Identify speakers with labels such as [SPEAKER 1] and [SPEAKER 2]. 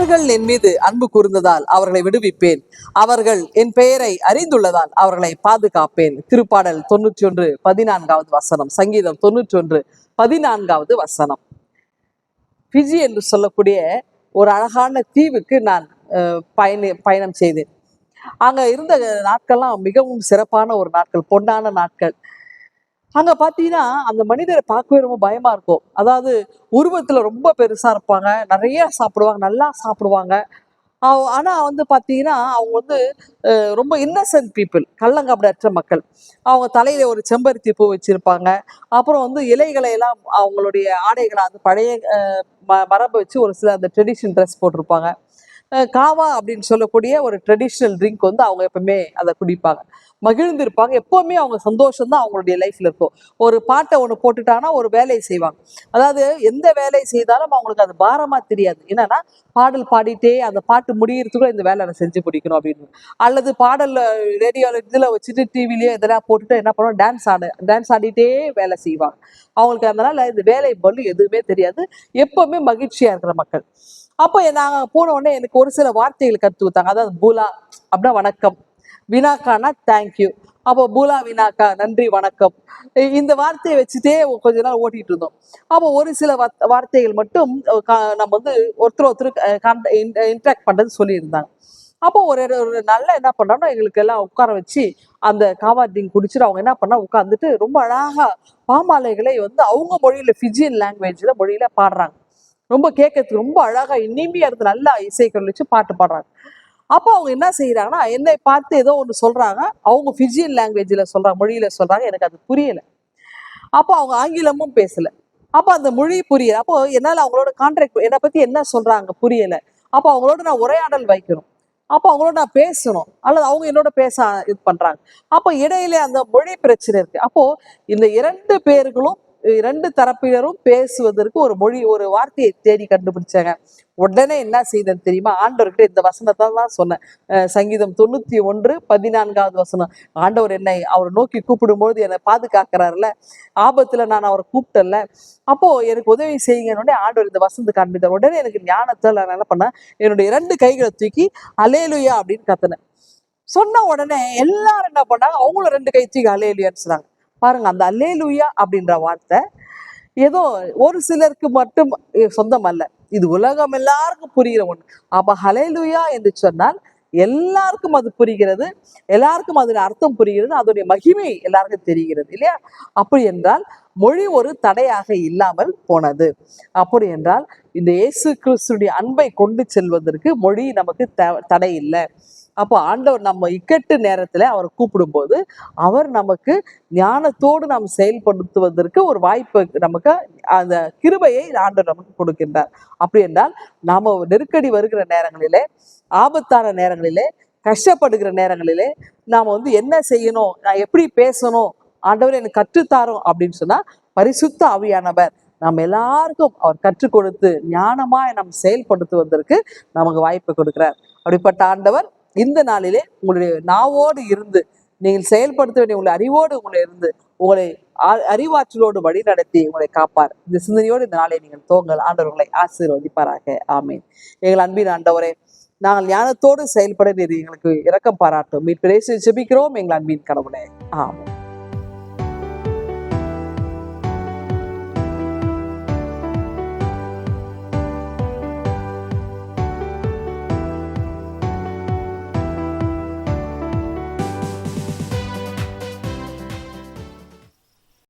[SPEAKER 1] அவர்கள் என் மீது அன்பு கூர்ந்ததால் அவர்களை விடுவிப்பேன். அவர்கள் என் பெயரை அறிந்துள்ளதால் அவர்களை பாதுகாப்பேன். திருப்பாடல் தொண்ணூற்றி ஒன்று பதினான்காவது வசனம். சங்கீதம் தொண்ணூற்றி ஒன்று பதினான்காவது வசனம். பிஜி என்று சொல்லக்கூடிய ஒரு அழகான தீவுக்கு நான் பயணி பயணம் செய்தேன். அங்க இருந்த நாட்கள்லாம் மிகவும் சிறப்பான ஒரு நாட்கள் பொன்னான நாட்கள். அங்க பாத்தீங்கன்னா அந்த மனிதரை பார்க்கவே ரொம்ப பயமா இருக்கும். அதாவது உருவத்துல ரொம்ப பெருசா இருப்பாங்க. நிறைய சாப்பிடுவாங்க. நல்லா சாப்பிடுவாங்க. அவ- ஆனா வந்து பாத்தீங்கன்னா அவங்க வந்து ரொம்ப இன்னசென்ட் பீப்புள் கள்ளங்கபடற்ற மக்கள். அவங்க தலையில ஒரு செம்பருத்தி பூ வச்சிருப்பாங்க. அப்புறம் வந்து இலைகளை எல்லாம் அவங்களுடைய ஆடைகளை அந்த பழைய ம- மரபை வச்சு ஒரு சில அந்த ட்ரெடிஷன் ட்ரெஸ் போட்டிருப்பாங்க. காவா அப்படின்னு சொல்லக்கூடிய ஒரு ட்ரெடிஷ்னல் ட்ரிங்க் வந்து அவங்க எப்பவுமே அதை குடிப்பாங்க. மகிழ்ந்து இருப்பாங்க எப்போவுமே அவங்க சந்தோஷம் தான் அவங்களுடைய லைஃப்ல இருக்கும். ஒரு பாட்டை ஒன்று போட்டுட்டாங்கன்னா ஒரு வேலையை செய்வாங்க. அதாவது எந்த வேலையை செய்தாலும் அவங்களுக்கு அது பாரமா தெரியாது. என்னன்னா பாடல் பாடிட்டே அந்த பாட்டு முடியறதுக்குள்ள இந்த வேலை நான் செஞ்சு பிடிக்கணும் அப்படின்னு. அல்லது பாடல் ரேடியோவில் இதில் வச்சுட்டு டிவிலையோ இதெல்லாம் போட்டுட்டு என்ன பண்ணுவோம் டான்ஸ் ஆட டான்ஸ் ஆடிட்டே வேலை செய்வாங்க. அவங்களுக்கு அதனால இந்த வேலை பலு எதுவுமே தெரியாது. எப்பவுமே மகிழ்ச்சியா இருக்கிற மக்கள். அப்போ நாங்க போன உடனே எனக்கு ஒரு சில வார்த்தைகள் கற்று கொடுத்தாங்க. அதாவது பூலா அப்படின்னா வணக்கம். வினாக்கானா தேங்க்யூ அப்போ பூலா வினாக்கா நன்றி வணக்கம். இந்த வார்த்தையை வச்சுட்டே கொஞ்ச நாள் ஓட்டிட்டு இருந்தோம். அப்போ ஒரு சில வார்த்தைகள் மட்டும் கா- நம்ம வந்து ஒருத்தர் ஒருத்தர் இன்ட்ராக்ட் பண்றது சொல்லியிருந்தாங்க. அப்போ ஒரு ஒரு நல்ல என்ன பண்ணோம்னா எங்களுக்கு எல்லாம் உட்கார வச்சு அந்த காவா குடிச்சிட்டு அவங்க என்ன பண்ணா உட்காந்துட்டு ரொம்ப அழகா பாமாலைகளை வந்து அவங்க மொழியில ஃபிஜியன் லாங்குவேஜ்ல மொழியில பாடுறாங்க. ரொம்ப கேட்கறதுக்கு ரொம்ப அழகா இனிமையா இருந்து நல்லா இசைக்கல் வச்சு பாட்டு பாடுறாங்க. அப்போ அவங்க என்ன செய்யறாங்கன்னா என்னை பார்த்து ஏதோ ஒன்று சொல்றாங்க. அவங்க ஃபிஜியன் லாங்குவேஜில் சொல்றாங்க மொழியில சொல்றாங்க. எனக்கு அது புரியல. அப்போ அவங்க ஆங்கிலமும் பேசல. அப்போ அந்த மொழி புரியல. அப்போ என்னால் அவங்களோட கான்ட்ராக்ட் என்னை பத்தி என்ன சொல்றாங்க புரியல. அப்போ அவங்களோட நான் உரையாடல் வைக்கணும். அப்போ அவங்களோட நான் பேசணும். அல்லது அவங்க என்னோட பேச இது பண்றாங்க. அப்போ இடையில அந்த மொழி பிரச்சனை இருக்கு. அப்போ இந்த இரண்டு பேர்களும் இரண்டு தரப்பினரும் பேசுவதற்கு ஒரு மொழி ஒரு வார்த்தையை தேடி கண்டுபிடிச்சாங்க. உடனே என்ன செய்தேன் தெரியுமா? ஆண்டவர்கிட்ட இந்த வசனத்தை தான் சொன்னேன். சங்கீதம் தொண்ணூத்தி ஒன்று பதினான்காவது வசனம். ஆண்டவர் என்னை அவரை நோக்கி கூப்பிடும்போது என்னை பாதுகாக்கிறாருல. ஆபத்துல நான் அவரை கூப்பிட்டல அப்போ எனக்கு உதவி செய்யுங்கன்னு உடனே ஆண்டவர் இந்த வசந்து காண்பித்தார். உடனே எனக்கு ஞானத்தை நான் என்ன பண்ணேன்? என்னுடைய இரண்டு கைகளை தூக்கி அலேலுயா அப்படின்னு கத்துனேன். சொன்ன உடனே எல்லாரும் என்ன பண்ணாங்க? அவங்களும் ரெண்டு கை தூக்கி அலேலுயான்னு சொன்னாங்க. பாருங்க அந்த அல்லேலுயா அப்படின்ற வார்த்தை ஏதோ ஒரு சிலருக்கு மட்டும் சொந்தம் அல்ல இது உலகம் எல்லாருக்கும் புரிகிற ஒண்ணு. அப்ப ஹலேலுயா என்று சொன்னால் எல்லாருக்கும் அது புரிகிறது எல்லாருக்கும் அதன் அர்த்தம் புரிகிறது அதோடைய மகிமை எல்லாருக்கும் தெரிகிறது இல்லையா? அப்படி என்றால் மொழி ஒரு தடையாக இல்லாமல் போனது. அப்படி என்றால் இந்த இயேசு கிறிஸ்துடைய அன்பை கொண்டு செல்வதற்கு மொழி நமக்கு த- தடை இல்லை. அப்போ ஆண்டவர் நம்ம இக்கட்டு நேரத்தில் அவரை கூப்பிடும்போது அவர் நமக்கு ஞானத்தோடு நாம் செயல்படுத்துவதற்கு ஒரு வாய்ப்பு நமக்கு அந்த கிருபையை ஆண்டவர் நமக்கு கொடுக்கின்றார். அப்படி என்றால் நாம் நெருக்கடி வருகிற நேரங்களிலே ஆபத்தான நேரங்களிலே கஷ்டப்படுகிற நேரங்களிலே நாம் வந்து என்ன செய்யணும் நான் எப்படி பேசணும் ஆண்டவர் எனக்கு கற்றுத்தாரோம் அப்படின்னு சொன்னால் பரிசுத்த ஆவியானவர் நம்ம எல்லாருக்கும் அவர் கற்றுக் கொடுத்து ஞானமாக நம் செயல்படுத்துவதற்கு நமக்கு வாய்ப்பு கொடுக்கிறார். அப்படிப்பட்ட ஆண்டவர் இந்த நாளிலே உங்களுடைய நாவோடு இருந்து நீங்கள் செயல்படுத்த வேண்டிய உங்களுடைய அறிவோடு உங்களை இருந்து உங்களை அறிவாற்றலோடு வழி நடத்தி உங்களை காப்பார். இந்த சிந்தனையோடு இந்த நாளை நீங்கள் தோங்கள் ஆண்டவர்களை ஆசீர்வதிப்பாராக. ஆமீன். எங்கள் அன்பின் ஆண்டவரே நாங்கள் ஞானத்தோடு செயல்பட நீர் எங்களுக்கு இரக்கம் பாராட்டும். மீட்பிரேசி ஜெபிக்கிறோம் எங்கள் அன்பின் கடவுளே. ஆமாம்